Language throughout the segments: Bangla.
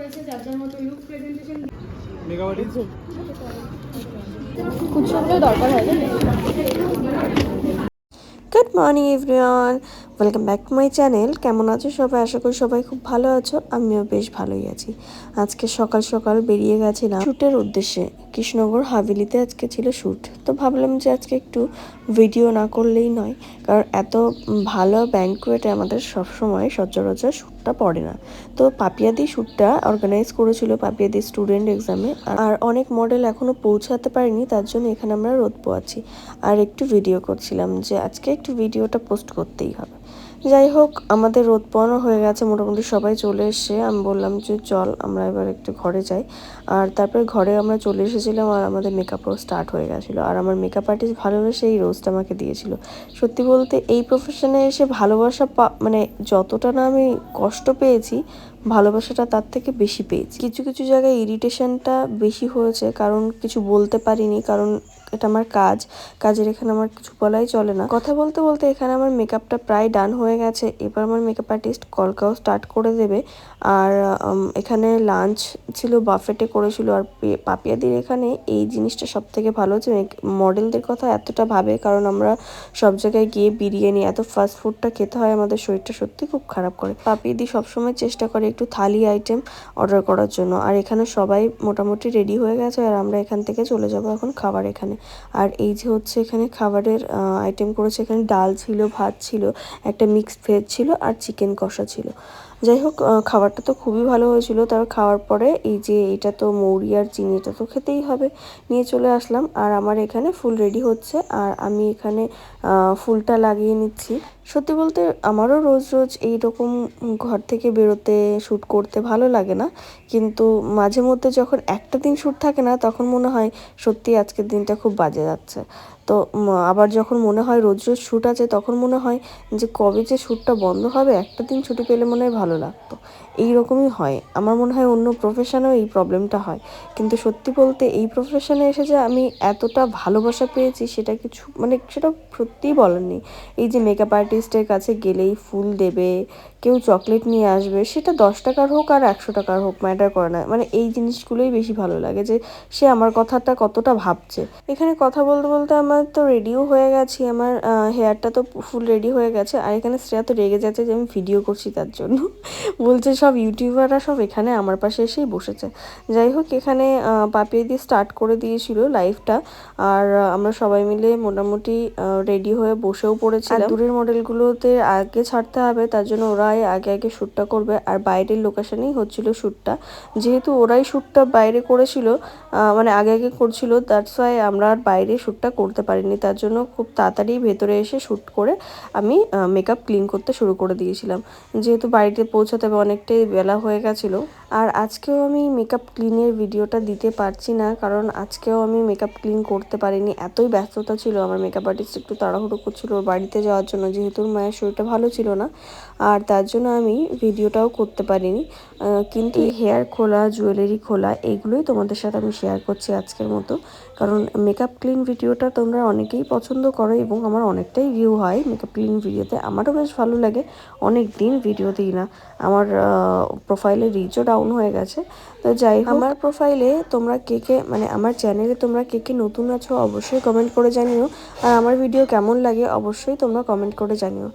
করেছে যার যার মতো লুক প্রেজেন্টেশন খুব সুন্দর দরকার হয় good morning everyone welcome back to my channel কেমন আছো সবাই? আশা করি সবাই খুব ভালো আছো। আমিও বেশ ভালোই আছি। আজকে সকাল সকাল বেরিয়ে গেছিলাম। শ্যুটের উদ্দেশ্যে কৃষ্ণনগর হাভেলিতে আজকে ছিল শ্যুট তো ভাবলাম যে আজকে একটু ভিডিও না করলেই নয়। কারণ এত ভালো ব্যাঙ্কুয়েটে আমাদের সবসময় সচরাচর শ্যুটটা পড়ে না। তো পাপিয়াদি শ্যুটটা অর্গানাইজ করেছিল পাপিয়াদি স্টুডেন্ট এক্সামে আর অনেক মডেল এখনও পৌঁছাতে পারিনি, তার জন্য এখানে আমরা রোদ পোয়াচ্ছি। আর একটু ভিডিও করছিলাম যে আজকে একটু ভিডিওটা পোস্ট করতেই হবে। যাই হোক, আমাদের রোদ পোয়ানো হয়ে গেছে, মোটামুটি সবাই চলে এসছে। আমি বললাম যে, চল, আমরা এবার একটু ঘরে যাই। আর তারপরে ঘরে আমরা চলে এসেছিলাম আর আমাদের মেকআপও স্টার্ট হয়ে গেছিল। আর আমার মেকআপ আর্টিস্ট ভালোবেসে এই রোজটা আমাকে দিয়েছিল। সত্যি বলতে, এই প্রফেশনে এসে ভালোবাসা পা মানে যতটা না আমি কষ্ট পেয়েছি, ভালোবাসাটা তার থেকে বেশি পেয়েছি। কিছু কিছু জায়গায় ইরিটেশনটা বেশি হয়েছে, কারণ কিছু বলতে পারিনি, কারণ এটা আমার কাজ। কাজের এখানে আমার কিছু বলাই চলে না। কথা বলতে বলতে এখানে আমার মেকআপটা প্রায় ডান হয়ে গেছে। এবার আমার মেকআপ আর্টিস্ট কলকাও স্টার্ট করে দেবে। আর এখানে লাঞ্চ ছিল বাফেটে করেছিল। আর পাপিয়াদির এখানে এই জিনিসটা সব থেকে ভালো হচ্ছে। মডেলদের কথা এতটা ভাবে, কারণ আমরা সব জায়গায় গিয়ে বিরিয়ানি, এত ফাস্ট ফুডটা খেতে হয়, আমাদের শরীরটা সত্যি খুব খারাপ করে। পাপিয়াদি সবসময় চেষ্টা করে একটু থালি আইটেম অর্ডার করার জন্য। আর এখানে সবাই মোটামুটি রেডি হয়ে গেছে। আর আমরা এখান থেকে চলে যাব এখন খাবার এখানে। আর এই যে হচ্ছে এখানে খাবারের আইটেম করেছে, এখানে ডাল ছিল, ভাত ছিল, একটা মিক্সড ভেজ ছিল আর চিকেন কষা ছিল। যাই হোক খাবারটা তো খুবই ভালো হয়েছিল। তার খাওয়ার পরে এই যে এটা তো মৌরি আর চিনি, এটা তো খেতেই হবে। নিয়ে চলে আসলাম। আর আমার এখানে ফুল রেডি হচ্ছে। আর আমি এখানে ফুলটা লাগিয়ে নিচ্ছি। সত্যি বলতে আমারও রোজ রোজ এই রকম ঘর থেকে বেরোতে শ্যুট করতে ভালো লাগে না। কিন্তু মাঝে মধ্যে যখন একটা দিন শ্যুট থাকে না, তখন মনে হয় সত্যি আজকের দিনটা খুব বাজে যাচ্ছে। তো আবার যখন মনে হয় রোজ রোজ শ্যুট আছে, তখন মনে হয় যে কবে যে শ্যুটটা বন্ধ হবে, একটা দিন ছুটি পেলে মনে হয় ভালো লাগতো। এই রকমই হয়। আমার মনে হয় অন্য প্রফেশনেও এই প্রবলেমটা হয়। কিন্তু সত্যি বলতে এই প্রফেশনে এসে যে আমি এতটা ভালোবাসা পেয়েছি, সেটা কিছু মানে সেটা সত্যিই বলার নেই। এই যে মেকআপ আর্টিস্টের কাছে গেলেই ফুল দেবে কেউ চকলেট নিয়ে আসবে, সেটা দশ টাকার হোক আর একশো টাকার হোক ম্যাটার করে না। মানে এই জিনিসগুলোই বেশি ভালো লাগে যে সে আমার কথাটা কতটা ভাবছে। এখানে কথা বলতে বলতে আমার তো রেডিও হয়ে গেছি, আমার হেয়ারটা তো ফুল রেডি হয়ে গেছে। আর এখানে শ্রেয়া তো রেগে যাচ্ছে যে আমি ভিডিও করছি তার জন্য। বলছে সব ইউটিউবাররা সব এখানে আমার পাশে এসেই বসেছে। যাই হোক, এখানে পাপিয়ে দিয়ে স্টার্ট করে দিয়েছিল লাইভটা আর আমরা সবাই মিলে মোটামুটি রেডি হয়ে বসেও পড়েছি দূরের মডেলগুলোতে আগে ছাড়তে হবে, তার জন্য ওরাই আগে আগে শ্যুটটা করবে, আর বাইরের লোকেশনেই হচ্ছিল শ্যুটটা। যেহেতু ওরাই শ্যুটটা বাইরে করেছিল মানে আগে আগে করছিল দ্যাটস ওয়াই আমরা আর বাইরে শ্যুটটা করতে পারিনি। তার জন্য খুব তাড়াতাড়ি ভেতরে এসে শ্যুট করে আমি মেকআপ ক্লিন করতে শুরু করে দিয়েছিলাম। যেহেতু বাড়িতে পৌঁছাতে অনেকটাই বেলা হয়ে গেছিল। আর আজকেও আমি মেকআপ ক্লিনের ভিডিওটা দিতে পারছি না, কারণ আজকেও আমি মেকআপ ক্লিন করতে পারিনি। এতই ব্যস্ততা ছিল আমার মেকআপ আর্টিস্ট একটু তাড়াহুড়ো করছিল বাড়িতে যাওয়ার জন্য, যেহেতু মায়ের শরীরটা ভালো ছিল না। আর তার জন্য আমি ভিডিওটাও করতে পারিনি। কিন্তু হেয়ার খোলা জুয়েলারি খোলা এইগুলোই তোমাদের সাথে আমি শেয়ার করছি আজকের মতো। কারণ মেকআপ ক্লিন ভিডিওটা তোমরা অনেকেই পছন্দ করো এবং আমার অনেকটাই ভিউ হয় মেকআপ ক্লিন ভিডিওতে। আমারও বেশ ভালো লাগে অনেক দিন ভিডিও দিই না আমার প্রোফাইলে রিচও ডাউন হয়ে গেছে। তো যাই আমার প্রোফাইলে তোমরা কে কে মানে আমার চ্যানেলে তোমরা কে কে নতুন আছো অবশ্যই কমেন্ট করে জানিও। আর আমার ভিডিও কেমন লাগে অবশ্যই তোমরা কমেন্ট করে জানিও।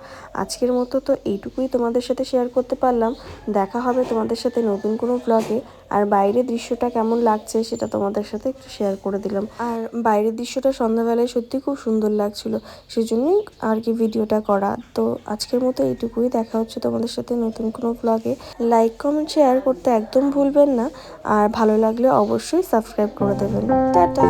আজকের মতো তো এইটুকুই তোমাদের সাথে শেয়ার করতে পারলাম। দেখা হবে তোমাদের সাথে নতুন কোনো ব্লগে আর বাইরের দৃশ্যটা কেমন লাগছে সেটা তোমাদের সাথে একটু শেয়ার করে দিলাম। আর বাইরের দৃশ্যটা সন্ধ্যাবেলায় সত্যি খুব সুন্দর লাগছিল সেই জন্যই আর কি ভিডিওটা করা। তো আজকের মতো এইটুকুই। দেখা হচ্ছে তোমাদের সাথে নতুন কোনো ব্লগে লাইক কমেন্ট শেয়ার করতে একদম ভুলবেন না। আর ভালো লাগলে অবশ্যই সাবস্ক্রাইব করে দেবেন। টাটা!